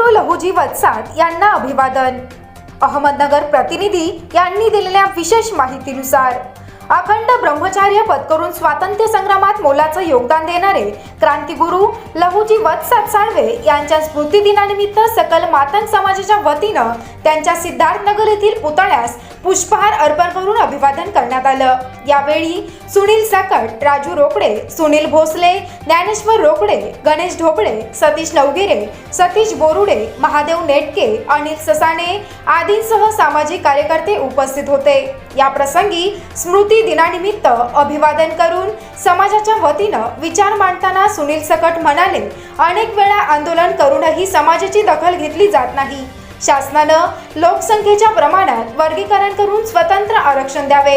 लहुजी वत्साद यांना अभिवादन. अहमदनगर प्रतिनिधी यांनी दिलेल्या विशेष माहितीनुसार अखंड ब्रह्मचार्य पत्करून स्वातंत्र्य संग्रामात मोलाचं योगदान देणारे क्रांतिगुरु लहुजी वत्साद साळवे यांच्या स्मृतिदिनानिमित्त सकल मातंग समाजाच्या वतीनं त्यांच्या सिद्धार्थनगर येथील पुतळ्यास पुष्पहार अर्पण करून अभिवादन करण्यात आलं. यावेळी सुनील सकट राजू रोकडे सुनील भोसले ज्ञानेश्वर रोकडे गणेश ढोबळे सतीश नवगिरे सतीश बोरुडे महादेव नेटके अनिल ससाणे आदींसह सामाजिक कार्यकर्ते उपस्थित होते. या प्रसंगी स्मृती दिनानिमित्त अभिवादन करून समाजाच्या वतीनं विचार मांडताना सुनील सकट म्हणाले अनेक वेळा आंदोलन करूनही समाजाची दखल घेतली जात नाही. शासनानं लोकसंख्येच्या प्रमाणात वर्गीकरण करून स्वतंत्र आरक्षण द्यावे.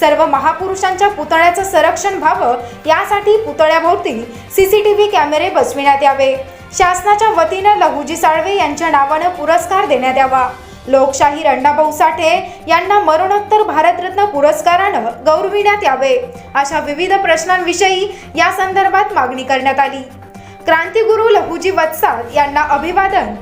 सर्व महापुरुषांच्या पुतळ्याचं संरक्षण व्हावं. यासाठी पुतळ्याभोवती सीसीटीव्ही कॅमेरे बसविण्यात यावे. शासनाच्या वतीनं लहुजी साळवे यांच्या नावानं पुरस्कार देण्यात यावा. लोकशाही अण्णाभाऊ साठे यांना मरणोत्तर भारतरत्न पुरस्कारानं गौरविण्यात यावे अशा विविध प्रश्नांविषयी या संदर्भात मागणी करण्यात आली. क्रांतीगुरु लहुजी वत्साल यांना अभिवादन